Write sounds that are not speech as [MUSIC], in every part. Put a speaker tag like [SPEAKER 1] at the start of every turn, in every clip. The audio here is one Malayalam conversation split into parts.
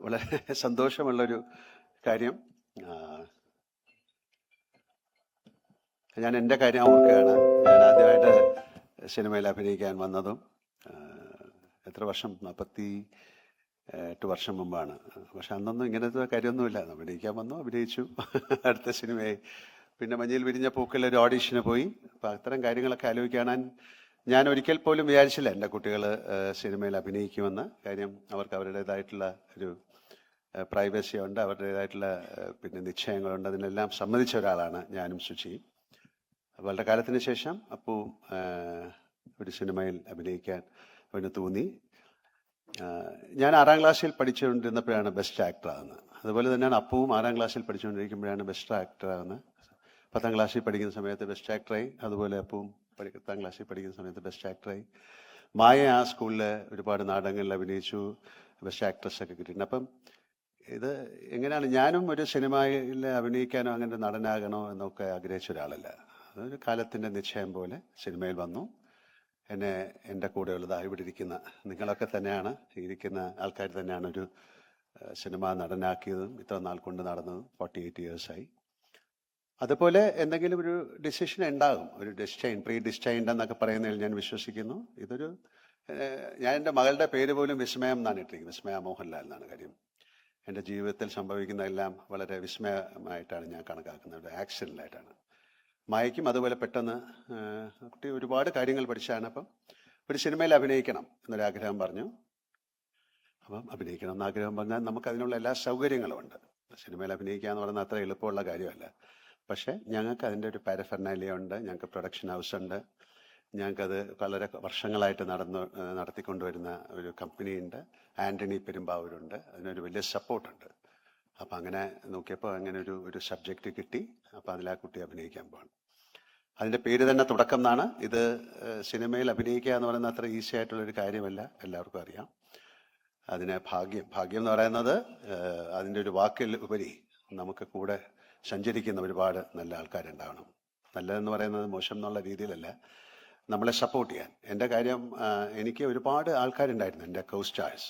[SPEAKER 1] വളരെ സന്തോഷമുള്ളൊരു കാര്യം. ഞാൻ എന്റെ കാര്യം ഓർക്കുകയാണ്. ഞാൻ ആദ്യമായിട്ട് സിനിമയിൽ അഭിനയിക്കാൻ വന്നതും എത്ര വർഷം നാൽപ്പത്തി എട്ട് വർഷം മുമ്പാണ്. പക്ഷെ അന്നൊന്നും ഇങ്ങനത്തെ കാര്യമൊന്നുമില്ല. അഭിനയിക്കാൻ വന്നു അഭിനയിച്ചു. അടുത്ത സിനിമയായി. പിന്നെ മഞ്ഞയിൽ വിരിഞ്ഞ പൂക്കളിൽ ഒരു ഓഡീഷന് പോയി. അപ്പം അത്തരം കാര്യങ്ങളൊക്കെ ആലോചിക്കാൻ ഞാൻ ഒരിക്കൽ പോലും വിചാരിച്ചില്ല എന്റെ കുട്ടികൾ സിനിമയിൽ അഭിനയിക്കുമെന്ന്. കാര്യം അവർക്ക് അവരുടേതായിട്ടുള്ള ഒരു പ്രൈവസി ഉണ്ട് അവരുടേതായിട്ടുള്ള പിന്നെ നിശ്ചയങ്ങളുണ്ട്. അതിനെല്ലാം സമ്മതിച്ച ഒരാളാണ് ഞാനും ശുചിയും വളരെ കാലത്തിന് ശേഷം അപ്പു ഒരു സിനിമയിൽ അഭിനയിക്കാൻ അവന് തോന്നി. ഞാൻ ആറാം ക്ലാസ്സിൽ പഠിച്ചുകൊണ്ടിരുന്നപ്പോഴാണ് ബെസ്റ്റ് ആക്ടർ ആകുന്നത്. അതുപോലെ തന്നെയാണ് അപ്പവും ആറാം ക്ലാസ്സിൽ പഠിച്ചുകൊണ്ടിരിക്കുമ്പോഴാണ് ബെസ്റ്റ് ആക്ടർ ആകുന്നത്. പത്താം ക്ലാസ്സിൽ പഠിക്കുന്ന സമയത്ത് ബെസ്റ്റ് ആക്ടറായി അതുപോലെ അപ്പുവും പത്താം ക്ലാസ്സിൽ പഠിക്കുന്ന സമയത്ത് ബെസ്റ്റ് ആക്ടറായി മായ ആ സ്കൂളിൽ ഒരുപാട് നാടകങ്ങളിൽ അഭിനയിച്ചു ബെസ്റ്റ് ആക്ട്രസ് ഒക്കെ കിട്ടിയിട്ടുണ്ട്. അപ്പം ഇത് എങ്ങനെയാണ്? ഞാനും ഒരു സിനിമയിൽ അഭിനയിക്കാനോ അങ്ങനെ നടനാകണോ എന്നൊക്കെ ആഗ്രഹിച്ച ഒരാളല്ല. അതൊരു കാലത്തിന്റെ നിശ്ചയം പോലെ സിനിമയിൽ വന്നു. എന്നെ എന്റെ കൂടെയുള്ളത് ഇവിടെ ഇരിക്കുന്ന നിങ്ങളൊക്കെ തന്നെയാണ് ഇരിക്കുന്ന ആൾക്കാർ തന്നെയാണ് ഒരു സിനിമ നടനാക്കിയതും ഇത്ര നാൾ കൊണ്ട് നടന്നതും. ഫോർട്ടി എയ്റ്റ് ഇയേഴ്സായി അതുപോലെ എന്തെങ്കിലും ഒരു ഡിസിഷൻ ഉണ്ടാകും. ഒരു ഡിസ്റ്റൈൻ പ്രീ ഡിസ്റ്റൈൻഡ് എന്നൊക്കെ പറയുന്നതിൽ ഞാൻ വിശ്വസിക്കുന്നു. ഇതൊരു ഞാൻ എന്റെ മകളുടെ പേര് പോലും വിസ്മയം എന്നാണ് ഇട്ടിരിക്കുന്നത്. വിസ്മയ മോഹൻലാൽ എന്നാണ് കാര്യം. എന്റെ ജീവിതത്തിൽ സംഭവിക്കുന്നതെല്ലാം വളരെ വിസ്മയമായിട്ടാണ് ഞാൻ കണക്കാക്കുന്നത്. ആക്സിഡന്റായിട്ടാണ് മായയ്ക്കും അതുപോലെ പെട്ടെന്ന് കുട്ടി ഒരുപാട് കാര്യങ്ങൾ പഠിച്ചാണ്. അപ്പം ഒരു സിനിമയിൽ അഭിനയിക്കണം എന്നൊരാഗ്രഹം പറഞ്ഞു. അപ്പം അഭിനയിക്കണം എന്ന് ആഗ്രഹം പറഞ്ഞാൽ നമുക്ക് അതിനുള്ള എല്ലാ സൗകര്യങ്ങളും ഉണ്ട്. സിനിമയിൽ അഭിനയിക്കുക എന്ന് പറയുന്നത് അത്ര എളുപ്പമുള്ള കാര്യമല്ല. പക്ഷേ ഞങ്ങൾക്ക് അതിന്റെ ഒരു പാരഫെർണാലിയ ഉണ്ട് ഞങ്ങൾക്ക് പ്രൊഡക്ഷൻ ഹൗസ് ഉണ്ട്. ഞങ്ങൾക്കത് വളരെ വർഷങ്ങളായിട്ട് നടന്നു നടത്തിക്കൊണ്ടുവരുന്ന ഒരു കമ്പനിയുണ്ട് ആന്റണി പെരുമ്പാവൂരുണ്ട് അതിനൊരു വലിയ സപ്പോർട്ടുണ്ട് അപ്പം അങ്ങനെ നോക്കിയപ്പോൾ അങ്ങനെ ഒരു ഒരു സബ്ജക്റ്റ് കിട്ടി. അപ്പം അതിൽ ആ കുട്ടി അഭിനയിക്കാൻ പോകണം അതിന്റെ പേര് തന്നെ തുടക്കം എന്നാണ്. ഇത് സിനിമയിൽ അഭിനയിക്കുക എന്ന് പറയുന്നത് അത്ര ഈസി ആയിട്ടുള്ളൊരു കാര്യമല്ല. എല്ലാവർക്കും അറിയാം. അതിന് ഭാഗ്യം ഭാഗ്യം എന്ന് പറയുന്നത് അതിന്റെ ഒരു വാക്കിൽ ഉപരി നമുക്ക് കൂടെ സഞ്ചരിക്കുന്ന ഒരുപാട് നല്ല ആൾക്കാരുണ്ടാവണം. നല്ലതെന്ന് പറയുന്നത് മോശം എന്നുള്ള രീതിയിലല്ല. നമ്മളെ സപ്പോർട്ട് ചെയ്യാൻ. എന്റെ കാര്യം എനിക്ക് ഒരുപാട് ആൾക്കാരുണ്ടായിരുന്നു. എന്റെ കോസ്റ്റാഴ്സ്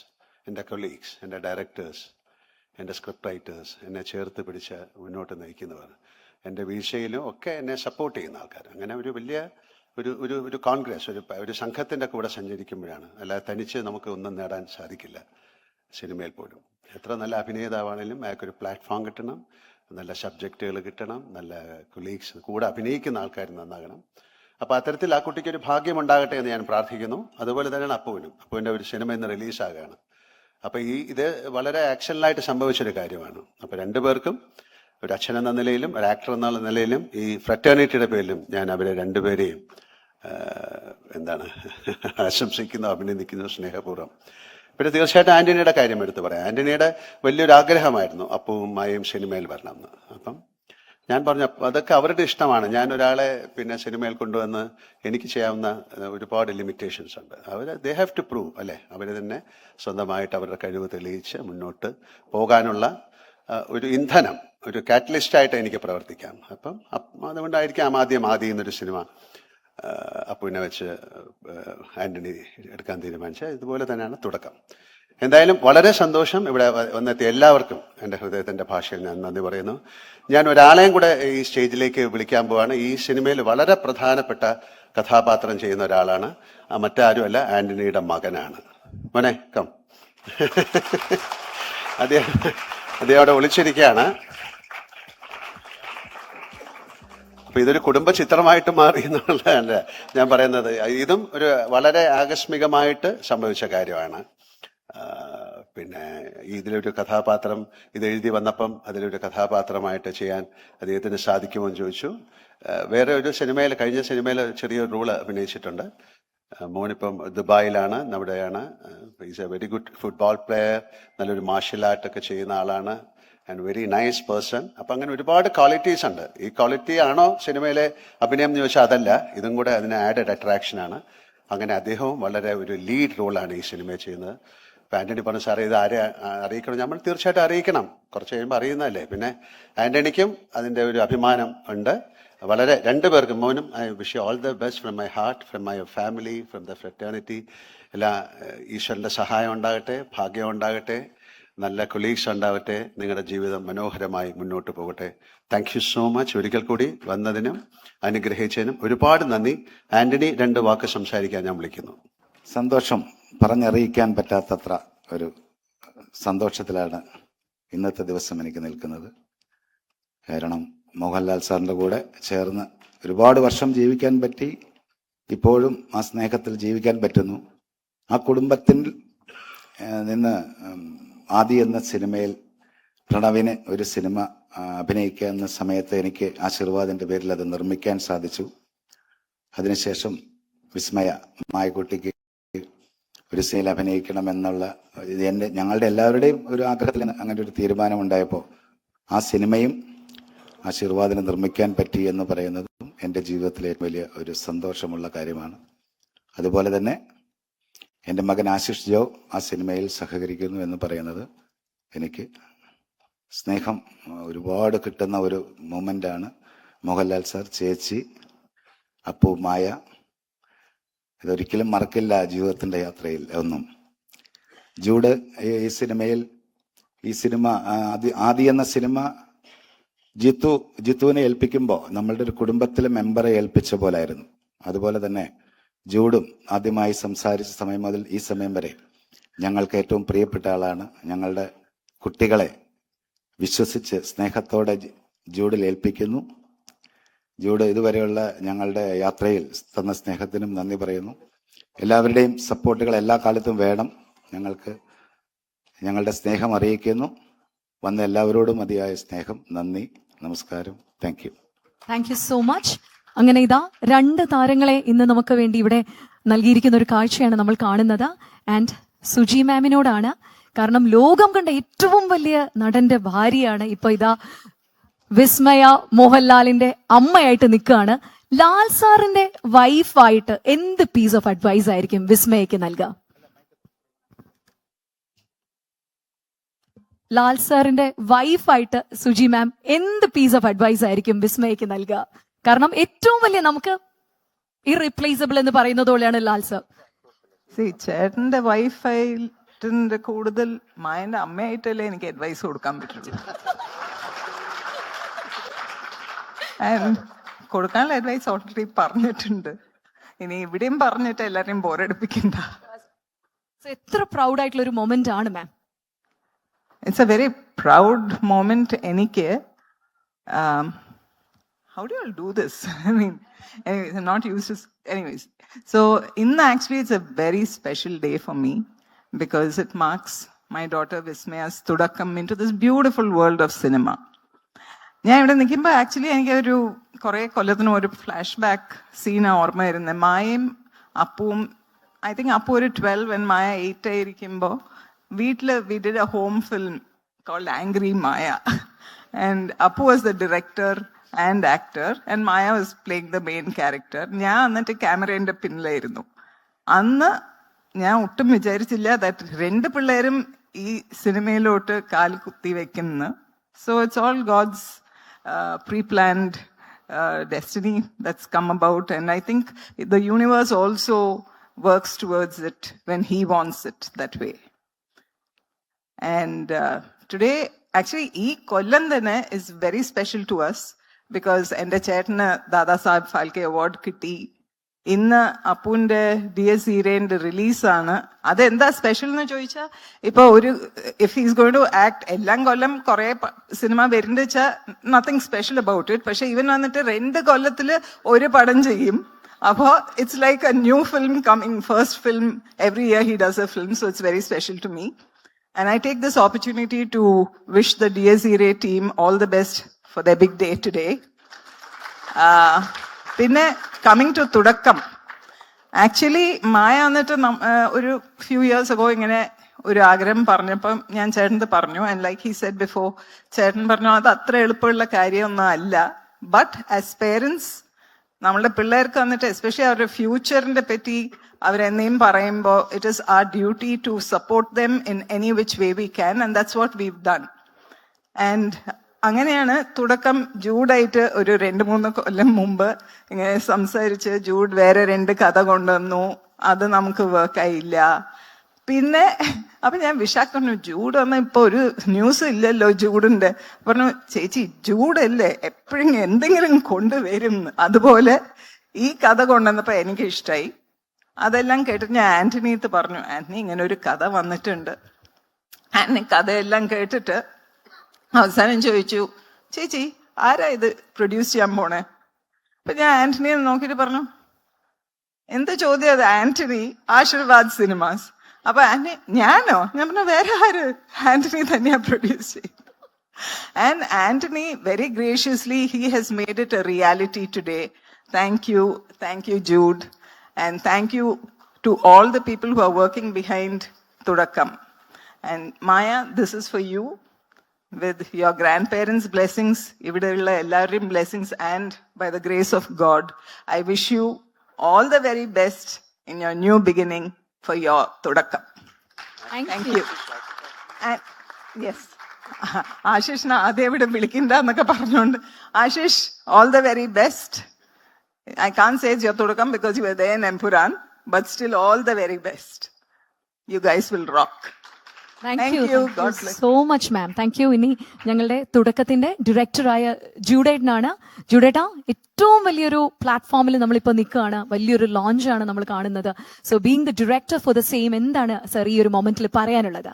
[SPEAKER 1] എന്റെ കൊളീഗ്സ് എന്റെ ഡയറക്ടേഴ്സ് എന്റെ സ്ക്രിപ്റ്റ് റൈറ്റേഴ്സ് എന്നെ ചേർത്ത് പിടിച്ച് മുന്നോട്ട് നയിക്കുന്നവർ. എന്റെ വീഴ്ചയിലും ഒക്കെ എന്നെ സപ്പോർട്ട് ചെയ്യുന്ന ആൾക്കാർ. അങ്ങനെ ഒരു വലിയ ഒരു ഒരു ഒരു കോൺഗ്രസ് ഒരു ഒരു സംഘത്തിന്റെ കൂടെ സഞ്ചരിക്കുമ്പോഴാണ്. അല്ലാതെ തനിച്ച് നമുക്ക് ഒന്നും നേടാൻ സാധിക്കില്ല സിനിമയിൽ പോലും. എത്ര നല്ല അഭിനേതാവാണെങ്കിലും അയാൾക്കൊരു പ്ലാറ്റ്ഫോം കിട്ടണം. നല്ല സബ്ജക്റ്റുകൾ കിട്ടണം നല്ല കൊളീഗ്സ് കൂടെ അഭിനയിക്കുന്ന ആൾക്കാർ നന്നാകണം. അപ്പോൾ അത്തരത്തിൽ ആ കുട്ടിക്ക് ഒരു ഭാഗ്യം ഉണ്ടാകട്ടെ എന്ന് ഞാൻ പ്രാർത്ഥിക്കുന്നു. അതുപോലെ തന്നെയാണ് അപ്പുവിനും. അപ്പുവിന്റെ ഒരു സിനിമ ഇന്ന് റിലീസാകുകയാണ് അപ്പോൾ ഈ ഇത് വളരെ ആക്ഷനിലായിട്ട് സംഭവിച്ചൊരു കാര്യമാണ്. അപ്പോൾ രണ്ടുപേർക്കും ഒരു അച്ഛൻ എന്ന നിലയിലും ഒരു ആക്ടർ എന്നുള്ള നിലയിലും ഈ ഫ്രറ്റേണിറ്റിയുടെ പേരിലും ഞാൻ അവരെ രണ്ടുപേരെയും എന്താണ് ആശംസിക്കുന്നു അഭിനന്ദിക്കുന്നു സ്നേഹപൂർവം. പിന്നെ തീർച്ചയായിട്ടും ആന്റണിയുടെ കാര്യം എടുത്തു പറയാം. ആന്റണിയുടെ വലിയൊരു ആഗ്രഹമായിരുന്നു അപ്പവും മായയും സിനിമയിൽ വരണം എന്ന് അപ്പം ഞാൻ പറഞ്ഞു അതൊക്കെ അവരുടെ ഇഷ്ടമാണ്. ഞാൻ ഒരാളെ പിന്നെ സിനിമയിൽ കൊണ്ടുവന്ന് എനിക്ക് ചെയ്യാവുന്ന ഒരുപാട് ലിമിറ്റേഷൻസ് ഉണ്ട്. അവർ ദേ ഹാവ് ടു പ്രൂവ് അല്ലേ? അവർ തന്നെ സ്വന്തമായിട്ട് അവരുടെ കഴിവ് തെളിയിച്ച് മുന്നോട്ട് പോകാനുള്ള ഒരു ഇന്ധനം ഒരു കാറ്റലിസ്റ്റായിട്ട് എനിക്ക് പ്രവർത്തിക്കാം. അപ്പം അതുകൊണ്ടായിരിക്കാം ആദ്യം ആദ്യം എന്നൊരു സിനിമ അപ്പുവിനെ വെച്ച് ആന്റണി എടുക്കാൻ തീരുമാനിച്ച ഇതുപോലെ തന്നെയാണ് തുടക്കം. എന്തായാലും വളരെ സന്തോഷം ഇവിടെ വന്നെത്തിയ എല്ലാവർക്കും എന്റെ ഹൃദയത്തിന്റെ ഭാഷയിൽ ഞാൻ നന്ദി പറയുന്നു. ഞാൻ ഒരാളെയും കൂടെ ഈ സ്റ്റേജിലേക്ക് വിളിക്കാൻ പോവാണ്. ഈ സിനിമയിൽ വളരെ പ്രധാനപ്പെട്ട കഥാപാത്രം ചെയ്യുന്ന ഒരാളാണ്. ആ മറ്റാരുമല്ല ആന്റണിയുടെ മകനാണ്. മോനെ കം അദ്ദേഹം അദ്ദേഹം അവിടെ ഒളിച്ചിരിക്കുകയാണ് അപ്പൊ ഇതൊരു കുടുംബ ചിത്രമായിട്ട് മാറി എന്നുള്ളതല്ല ഞാൻ പറയുന്നത്. ഇതും ഒരു വളരെ ആകസ്മികമായിട്ട് സംഭവിച്ച കാര്യമാണ്. പിന്നെ ഇതിലൊരു കഥാപാത്രം ഇത് എഴുതി വന്നപ്പം അതിലൊരു കഥാപാത്രമായിട്ട് ചെയ്യാൻ അദ്ദേഹത്തിന് സാധിക്കുമോ എന്ന് ചോദിച്ചു. വേറെ ഒരു സിനിമയിൽ കഴിഞ്ഞ സിനിമയിൽ ചെറിയൊരു റോൾ അഭിനയിച്ചിട്ടുണ്ട്. മോനിപ്പം ദുബായിലാണ് നമ്മുടെയാണ് is a very good football player നല്ലൊരു മാർഷ്യൽ ആർട്ട് ഒക്കെ ചെയ്യുന്ന ആളാണ്. ആൻഡ് വെരി നൈസ് പേഴ്സൺ അപ്പം അങ്ങനെ ഒരുപാട് ക്വാളിറ്റീസ് ഉണ്ട്. ഈ ക്വാളിറ്റി ആണോ സിനിമയിലെ അഭിനയം എന്ന് ചോദിച്ചാൽ അതല്ല. ഇതും കൂടെ അതിന് ആഡഡ് അട്രാക്ഷൻ ആണ്. അങ്ങനെ അദ്ദേഹവും വളരെ ഒരു ലീഡ് റോളാണ് ഈ സിനിമയിൽ ചെയ്യുന്നത്. ഇപ്പം ആന്റണി പറഞ്ഞു സാറേ ഇത് ആരെ അറിയിക്കണം? നമ്മൾ തീർച്ചയായിട്ടും അറിയിക്കണം. കുറച്ച് കഴിയുമ്പോൾ അറിയുന്നതല്ലേ. പിന്നെ ആന്റണിക്കും അതിന്റെ ഒരു അഭിമാനം ഉണ്ട്. വളരെ രണ്ടു പേർക്കും മോനും I wish all the best from my heart from my family from the fraternity എല്ലാ ഈശ്വരന്റെ സഹായം ഉണ്ടാകട്ടെ ഭാഗ്യം ഉണ്ടാകട്ടെ. നല്ല കൊളീഗ്സ് ഉണ്ടാവട്ടെ. നിങ്ങളുടെ ജീവിതം മനോഹരമായി മുന്നോട്ട് പോകട്ടെ. താങ്ക് യു സോ മച്ച് ഒരിക്കൽ കൂടി വന്നതിനും അനുഗ്രഹിച്ചതിനും ഒരുപാട് നന്ദി. ആന്റണി രണ്ട് വാക്ക് സംസാരിക്കാൻ ഞാൻ വിളിക്കുന്നു.
[SPEAKER 2] സന്തോഷം. പറഞ്ഞറിയിക്കാൻ പറ്റാത്തത്ര ഒരു സന്തോഷത്തിലാണ് ഇന്നത്തെ ദിവസം എനിക്ക് നിൽക്കുന്നത്. കാരണം മോഹൻലാൽ സാറിന്റെ കൂടെ ചേർന്ന് ഒരുപാട് വർഷം ജീവിക്കാൻ പറ്റി. ഇപ്പോഴും ആ സ്നേഹത്തിൽ ജീവിക്കാൻ പറ്റുന്നു. ആ കുടുംബത്തിൽ നിന്ന് ആദി എന്ന സിനിമയിൽ പ്രണവിന് ഒരു സിനിമ അഭിനയിക്കുക എന്ന സമയത്ത് എനിക്ക് ആശീർവാദിന്റെ പേരിൽ അത് നിർമ്മിക്കാൻ സാധിച്ചു. അതിനുശേഷം വിസ്മയ മായക്കുട്ടിക്ക് ഒരു സീനിൽ അഭിനയിക്കണം എന്നുള്ള എന്റെ ഞങ്ങളുടെ എല്ലാവരുടെയും ഒരു ആഗ്രഹത്തിൽ അങ്ങനെ ഒരു തീരുമാനം ഉണ്ടായപ്പോൾ ആ സിനിമയും ആശീർവാദിനെ നിർമ്മിക്കാൻ പറ്റി എന്ന് പറയുന്നതും എന്റെ ജീവിതത്തിലെ വലിയ ഒരു സന്തോഷമുള്ള കാര്യമാണ്. അതുപോലെ തന്നെ എന്റെ മകൻ ആശിഷ് ജോ ആ സിനിമയിൽ സഹകരിക്കുന്നു എന്ന് പറയുന്നത് എനിക്ക് സ്നേഹം ഒരുപാട് കിട്ടുന്ന ഒരു മൊമെന്റാണ്. മോഹൻലാൽ സാർ ചേച്ചി അപ്പു മായ ഇതൊരിക്കലും മറക്കില്ല ജീവിതത്തിന്റെ യാത്രയിൽ ഒന്നും. ജൂഡ് ഈ സിനിമയിൽ ഈ സിനിമ ആദ്യ ആദി ആദി എന്ന സിനിമ ജിത്തു ജിത്തുവിനെ ഏൽപ്പിക്കുമ്പോൾ നമ്മളുടെ ഒരു കുടുംബത്തിലെ മെമ്പറെ ഏൽപ്പിച്ച പോലായിരുന്നു. അതുപോലെ തന്നെ ജൂഡും ആദ്യമായി സംസാരിച്ച സമയം മുതൽ ഈ സമയം വരെ ഞങ്ങൾക്ക് ഏറ്റവും പ്രിയപ്പെട്ട ആളാണ്. ഞങ്ങളുടെ കുട്ടികളെ വിശ്വസിച്ച് സ്നേഹത്തോടെ ജൂഡിൽ ഏൽപ്പിക്കുന്നു. ജൂഡ് ഇതുവരെയുള്ള ഞങ്ങളുടെ യാത്രയിൽ തന്ന സ്നേഹത്തിനും നന്ദി പറയുന്നു. എല്ലാവരുടെയും സപ്പോർട്ടുകൾ എല്ലാ കാലത്തും വേണം. ഞങ്ങൾക്ക് ഞങ്ങളുടെ സ്നേഹം അറിയിക്കുന്നു. വന്ന എല്ലാവരോടും മതിയായ സ്നേഹം നന്ദി നമസ്കാരം. Thank you.
[SPEAKER 3] Thank you so much അങ്ങനെ ഇതാ രണ്ട് താരങ്ങളെ ഇന്ന് നമുക്ക് വേണ്ടി ഇവിടെ നൽകിയിരിക്കുന്ന ഒരു കാഴ്ചയാണ് നമ്മൾ കാണുന്നത്. ആൻഡ് സുജി മാമിനോടാണ്. കാരണം ലോകം കണ്ട ഏറ്റവും വലിയ നടന്റെ ഭാര്യയാണ് ഇപ്പൊ ഇതാ വിസ്മയ മോഹൻലാലിന്റെ അമ്മയായിട്ട് നിൽക്കുകയാണ്. ലാൽ സാറിന്റെ വൈഫായിട്ട് എന്ത് പീസ് ഓഫ് അഡ്വൈസ് ആയിരിക്കും വിസ്മയക്ക് നൽകുക? ലാൽ സാറിന്റെ വൈഫായിട്ട് സുജി മാം എന്ത് പീസ് ഓഫ് അഡ്വൈസ് ആയിരിക്കും വിസ്മയക്ക് നൽകുക? കാരണം ഏറ്റവും വലിയ നമുക്ക് ഇറീപ്ലേസബിൾ എന്ന് പറയുന്നത് പോലെയാണ് ലാൽ സർ.
[SPEAKER 4] ചേട്ടന്റെ വൈഫൈ കൂടുതൽ മായന്റെ അമ്മയായിട്ടല്ലേ എനിക്ക് അഡ്വൈസ് കൊടുക്കാൻ പറ്റുള്ളൂ. കൊടുക്കാനുള്ള അഡ്വൈസ് ഓൾറെഡി പറഞ്ഞിട്ടുണ്ട്. ഇനി ഇവിടെയും പറഞ്ഞിട്ട് എല്ലാരെയും ബോറടിപ്പിക്കണ്ട
[SPEAKER 3] എത്ര പ്രൗഡ് ആയിട്ടുള്ള ഒരു മൊമെന്റ് ആണ് ma'am
[SPEAKER 4] it's a very proud moment എനിക്ക്. how do you all do this? [LAUGHS] I mean, anyways, I'm not used to. Anyways, so in actually, it's a very special day for me because it marks my daughter Vismaya's tudakam into this beautiful world of cinema. ഞാൻ ഇവിടെ നിൽക്കുമ്പോൾ ആക്ച്വലി എനിക്ക് ഒരു കുറെ കൊല്ലത്തിന് ഒരു ഫ്ലാഷ് ബാക്ക് സീനാ ഓർമ്മ വരുന്നത് മായയും അപ്പുവും ഐ തിങ്ക് അപ്പു ഒരു ട്വൽവ് ആൻഡ് മായ എയ്റ്റ് ആയിരിക്കുമ്പോൾ വീട്ടിൽ we did a home film called angry Maya and Appu was the director and actor and Maya was playing the main character ഞാൻ എന്നിട്ട് ക്യാമറേന്റെ പിന്നിലായിരുന്നു. അന്ന് ഞാൻ ഒട്ടും വിചാരിച്ചില്ല ദാറ്റ് രണ്ട് പിള്ളേരും ഈ സിനിമയിലോട്ട് കാൽ കുത്തി വെക്കുന്നു. So it's all God's pre planned destiny that's come about and I think the universe also works towards it when he wants it that way and today actually ഈ കൊല്ലം തന്നെ is very special to us because എന്റെ ചേട്ടന് ദാദാ സാഹിബ് ഫാൽക്കെ അവാർഡ് കിട്ടി. ഇന്ന് അപ്പുവിന്റെ ഡി എസ് ഹീരേന്റെ റിലീസാണ് അതെന്താ സ്പെഷ്യൽ എന്ന് ചോദിച്ചാൽ ഇപ്പൊ ഒരു if he's going to act എല്ലാം കൊല്ലം കുറെ സിനിമ വരുന്നുണ്ട് വെച്ചാൽ നത്തിങ് സ്പെഷ്യൽ അബൌട്ട് ഇറ്റ് പക്ഷെ ഇവൻ വന്നിട്ട് രണ്ട് കൊല്ലത്തിൽ ഒരു പടം ചെയ്യും. അപ്പോ it's like a new film coming first film every year he does a film so it's very special to me and I take this opportunity to wish the D S team team all the for their big day today. Uh, പിന്നെ coming to Thudakkam. Actually Maya എന്നിട്ട് ഒരു ഫ്യൂ ഇയേഴ്സ് അഗോ ഇങ്ങനെ ഒരു ആഗ്രഹം പറഞ്ഞപ്പം ഞാൻ ചേട്ടന്റെ പറഞ്ഞു. And like he set before ചേട്ടൻ പറഞ്ഞു അത് അത്ര എളുപ്പമുള്ള കാര്യമൊന്നും അല്ല. ബട്ട് ആസ് പേരൻസ് നമ്മളുടെ പിള്ളേർക്ക് വന്നിട്ട് എസ്പെഷ്യലി അവരുടെ ഫ്യൂച്ചറിന്റെ പറ്റി അവരെന്നെയും പറയുമ്പോൾ it is our duty to support them in any which way we can and that's what we've done and അങ്ങനെയാണ് തുടക്കം ജൂഡായിട്ട് ഒരു രണ്ട് മൂന്ന് കൊല്ലം മുമ്പ് ഇങ്ങനെ സംസാരിച്ച് ജൂഡ് വേറെ രണ്ട് കഥ കൊണ്ടുവന്നു. അത് നമുക്ക് വർക്കായില്ല പിന്നെ അപ്പൊ ഞാൻ വിശാഖ് പറഞ്ഞു ജൂഡ് വന്ന ഇപ്പൊ ഒരു ന്യൂസ് ഇല്ലല്ലോ ജൂഡിന്റെ. പറഞ്ഞു ചേച്ചി ജൂഡല്ലേ? എപ്പോഴും എന്തെങ്കിലും കൊണ്ടുവരും. അതുപോലെ ഈ കഥ കൊണ്ടുവന്നപ്പോ എനിക്ക് ഇഷ്ടമായി അതെല്ലാം കേട്ടിട്ട് ഞാൻ ആന്റണിയത്ത് പറഞ്ഞു ആന്റണി ഇങ്ങനെ ഒരു കഥ വന്നിട്ടുണ്ട്. ആന്റണി കഥയെല്ലാം കേട്ടിട്ട് അവസാനം ചോദിച്ചു ചേച്ചി ആരാ ഇത് പ്രൊഡ്യൂസ് ചെയ്യാൻ പോണേ? അപ്പൊ ഞാൻ ആന്റണിയെ നോക്കിയിട്ട് പറഞ്ഞു എന്ത് ചോദ്യം അത്? ആന്റണി ആശീർവാദ് സിനിമാസ്. അപ്പൊ ആന്റണി ഞാനോ? ഞാൻ പറഞ്ഞു വേറെ ആര്? ആന്റണി തന്നെയാ പ്രൊഡ്യൂസ് ചെയ്തത് and Antony very graciously he has made it a reality today thank you thank you Jude and thank you to all the people who are working behind Thudakkam and Maya this is for you with your grandparents' blessings, ഇവിടെയുള്ള എല്ലാവരുടെയും blessings, and by the grace of God, I wish you all the very best in your new beginning for your തുടക്കം. Thank you. And yes, [LAUGHS] ആശിഷിനെ ആദ്യം ഇവിടെ വിളിക്കണ്ട എന്നൊക്കെ പറഞ്ഞുകൊണ്ട് Ashish all the very best I can says your തുടക്കം because you they in Empuraan but still all the very best you guys will
[SPEAKER 3] rock
[SPEAKER 4] thank
[SPEAKER 3] Thank
[SPEAKER 4] you.
[SPEAKER 3] So much ma'am thank you ഇനി ഞങ്ങളുടെ തുടക്കത്തിന്റെ ഡയറക്ടറായ ജൂഡേട്ടനാണ്. ജൂഡേട്ട ഏറ്റവും വലിയൊരു പ്ലാറ്റ്ഫോമിൽ നമ്മളിപ്പോൾ നിൽക്കുകയാണ്. വലിയൊരു ലോഞ്ച് ആണ് നമ്മൾ കാണുന്നത്. So being the director for the same എന്താണ് സർ ഈ ഒരു മൊമെന്റിൽ പറയാനുള്ളത്?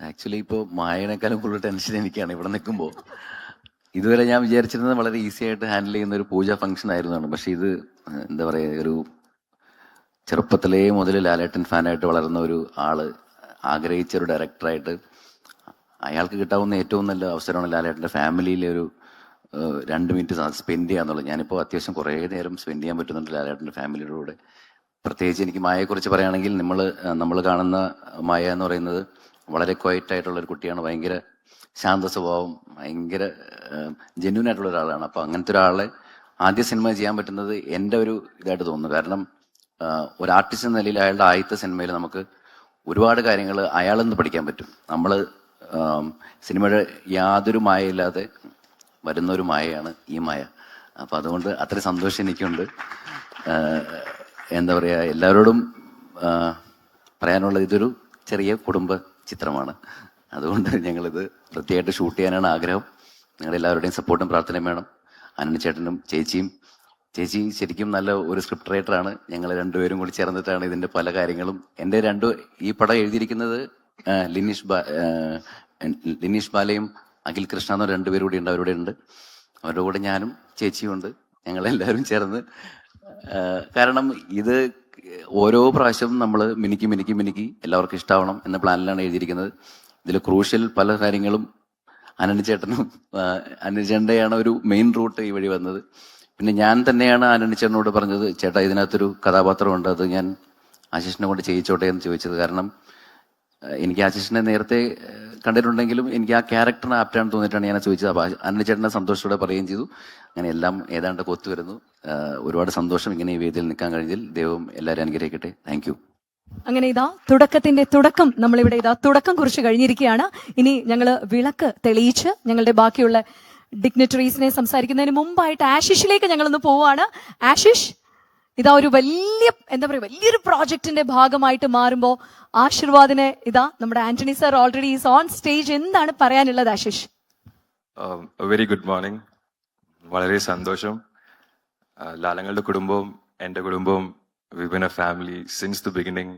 [SPEAKER 5] ആക്ച്വലി ഇപ്പോൾ മായനേക്കാളും കൂടുതൽ ടെൻഷൻ എനിക്കാണ് ഇവിടെ നിൽക്കുമ്പോൾ. ഇതുവരെ ഞാൻ വിചാരിച്ചിരുന്നത് വളരെ ഈസി ആയിട്ട് ഹാൻഡിൽ ചെയ്യുന്ന ഒരു പൂജ ഫംഗ്ഷൻ ആയിരുന്നാണ് പക്ഷെ ഇത് എന്താ പറയുക ഒരു ചെറുപ്പത്തിലേ മുതൽ ലാലേട്ടൻ ഫാനായിട്ട് വളർന്ന ഒരു ആൾ ആഗ്രഹിച്ച ഒരു ഡയറക്ടറായിട്ട് അയാൾക്ക് കിട്ടാവുന്ന ഏറ്റവും നല്ല അവസരമാണ് ലാലേട്ടന്റെ ഫാമിലിയിലെ ഒരു രണ്ട് മിനിറ്റ് സ്പെൻഡ് ചെയ്യാന്നുള്ളത്. ഞാനിപ്പോൾ അത്യാവശ്യം കുറേ നേരം സ്പെൻഡ് ചെയ്യാൻ പറ്റുന്നുണ്ട് ലാലേട്ടന്റെ ഫാമിലിയുടെ കൂടെ. പ്രത്യേകിച്ച് എനിക്ക് മായയെക്കുറിച്ച് പറയുകയാണെങ്കിൽ നമ്മൾ നമ്മൾ കാണുന്ന മായ എന്ന് പറയുന്നത് വളരെ ക്വയറ്റ് ആയിട്ടുള്ള ഒരു കുട്ടിയാണ്. ഭയങ്കര ശാന്ത സ്വഭാവം ഭയങ്കര ജെന്യൂൻ ആയിട്ടുള്ള ഒരാളാണ്. അപ്പോൾ അങ്ങനത്തെ ഒരാളെ ആദ്യ സിനിമ ചെയ്യാൻ പറ്റുന്നത് എന്റെ ഒരു ഇതായിട്ട് തോന്നുന്നു. കാരണം ഒരു ആർട്ടിസ്റ്റ് എന്ന നിലയിൽ അയാളുടെ ആദ്യത്തെ സിനിമയിൽ നമുക്ക് ഒരുപാട് കാര്യങ്ങൾ അയാളിൽ നിന്ന് പഠിക്കാൻ പറ്റും. നമ്മൾ സിനിമയുടെ യാതൊരു മായയില്ലാതെ വരുന്ന ഒരു മായയാണ് ഈ മായ. അപ്പം അതുകൊണ്ട് അത്ര സന്തോഷം എനിക്കുണ്ട്. എന്താ പറയുക എല്ലാവരോടും പറയാനുള്ള ഇതൊരു ചെറിയ കുടുംബ ചിത്രമാണ്. അതുകൊണ്ട് ഞങ്ങളിത് വൃത്തിയായിട്ട് ഷൂട്ട് ചെയ്യാനാണ് ആഗ്രഹം. നിങ്ങളുടെ എല്ലാവരുടെയും സപ്പോർട്ടും പ്രാർത്ഥനയും വേണം. അനന്യ ചേട്ടനും ചേച്ചിയും ചേച്ചി ശരിക്കും നല്ല ഒരു സ്ക്രിപ്റ്റ് റൈറ്ററാണ് ഞങ്ങൾ രണ്ടുപേരും കൂടി ചേർന്നിട്ടാണ് ഇതിന്റെ പല കാര്യങ്ങളും. എന്റെ രണ്ടു ഈ പടം എഴുതിയിരിക്കുന്നത് ലിനീഷ് ബാ ലിനീഷ് ബാലയും അഖിൽ കൃഷ്ണ എന്ന് രണ്ടുപേരും കൂടി ഉണ്ട് അവരുടെ ഉണ്ട്. അവരുടെ കൂടെ ഞാനും ചേച്ചിയും ഉണ്ട്. ഞങ്ങളെല്ലാവരും ചേർന്ന് കാരണം ഇത് ഓരോ പ്രാവശ്യം നമ്മൾ മിനുക്കി മിനുക്കി മിനുക്കി എല്ലാവർക്കും ഇഷ്ടാവണം എന്ന പ്ലാനിലാണ് എഴുതിയിരിക്കുന്നത്. ഇതിൽ ക്രൂഷ്യൽ പല കാര്യങ്ങളും അനന്യചേട്ടനും അനുചേണ്ടയാണ് ഒരു മെയിൻ റൂട്ട് ഈ വഴി വന്നത്. പിന്നെ ഞാൻ തന്നെയാണ് ആനണിച്ചേട്ടനോട് പറഞ്ഞത് ചേട്ടാ ഇതിനകത്തൊരു കഥാപാത്രമുണ്ട്. അത് ഞാൻ ആശിഷിനെ കൊണ്ട് ചെയ്യിച്ചോട്ടെ എന്ന് ചോദിച്ചത്. കാരണം എനിക്ക് ആശിഷിനെ നേരത്തെ കണ്ടിട്ടുണ്ടെങ്കിലും എനിക്ക് ആ ക്യാരക്ടറിന് ആപ്റ്റാണെന്ന് തോന്നിയിട്ടാണ് ഞാൻ ചോദിച്ചത്. അപ്പോൾ അനന്യചേട്ടനെ സന്തോഷത്തോടെ പറയുകയും ചെയ്തു. അങ്ങനെ എല്ലാം ഏതാണ്ട് കൊത്തു വരുന്നു. ഒരുപാട് സന്തോഷം ഇങ്ങനെ ഈ വേദിയിൽ നിൽക്കാൻ കഴിഞ്ഞതിൽ ദൈവം എല്ലാവരും അനുഗ്രഹിക്കട്ടെ. താങ്ക്
[SPEAKER 3] അങ്ങനെ ഇതാ തുടക്കത്തിന്റെ തുടക്കം. നമ്മളിവിടെ ഇതാ തുടക്കം കുറിച്ച് കഴിഞ്ഞിരിക്കുകയാണ്. ഇനി ഞങ്ങൾ വിളക്ക് തെളിയിച്ച് ഞങ്ങളുടെ ബാക്കിയുള്ള ഡിഗ്നറ്ററീസിനെ സംസാരിക്കുന്നതിന് മുമ്പായിട്ട് ആശിഷിലേക്ക് ഞങ്ങളൊന്ന് പോവാണ്. ആശിഷ് ഇതാ ഒരു വലിയ എന്താ പറയുക വലിയൊരു പ്രോജക്റ്റിന്റെ ഭാഗമായിട്ട് മാറുമ്പോൾ ആശീർവാദിനെ ഇതാ നമ്മുടെ Antony sir already is on stage എന്താണ് പറയാനുള്ളത് ആശിഷ്?
[SPEAKER 6] വെരി ഗുഡ് മോർണിംഗ് വളരെ സന്തോഷം. ലാലങ്ങളുടെ കുടുംബവും എന്റെ കുടുംബവും വിവിന family since the beginning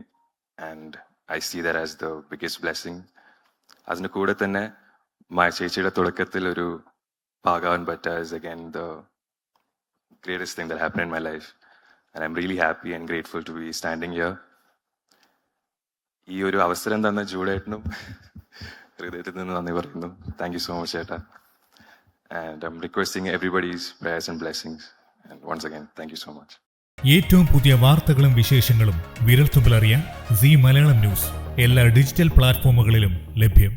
[SPEAKER 6] and I see as the biggest blessing അതിന് കൂടെ തന്നെ മായ ചേച്ചിയുടെ തുടക്കത്തിൽ ഒരു ഭാഗാവാൻ പറ്റുക is again the greatest thing that happen in my life and I am really happy and grateful to be standing here ഈ ഒരു അവസരം തന്ന ജൂഡേട്ടനും ഹൃദയത്തിൽ നിന്ന് നന്ദി പറയുന്നു. താങ്ക് യു സോ മച്ച് ചേട്ടാ. And I'm requesting everybody's prayers and blessings. And once again thank you so much
[SPEAKER 7] ഏറ്റവും പുതിയ വാർത്തകളും വിശേഷങ്ങളും വിരൽത്തുമ്പിലറിയാൻ സി മലയാളം ന്യൂസ് എല്ലാ ഡിജിറ്റൽ പ്ലാറ്റ്ഫോമുകളിലും ലഭ്യം.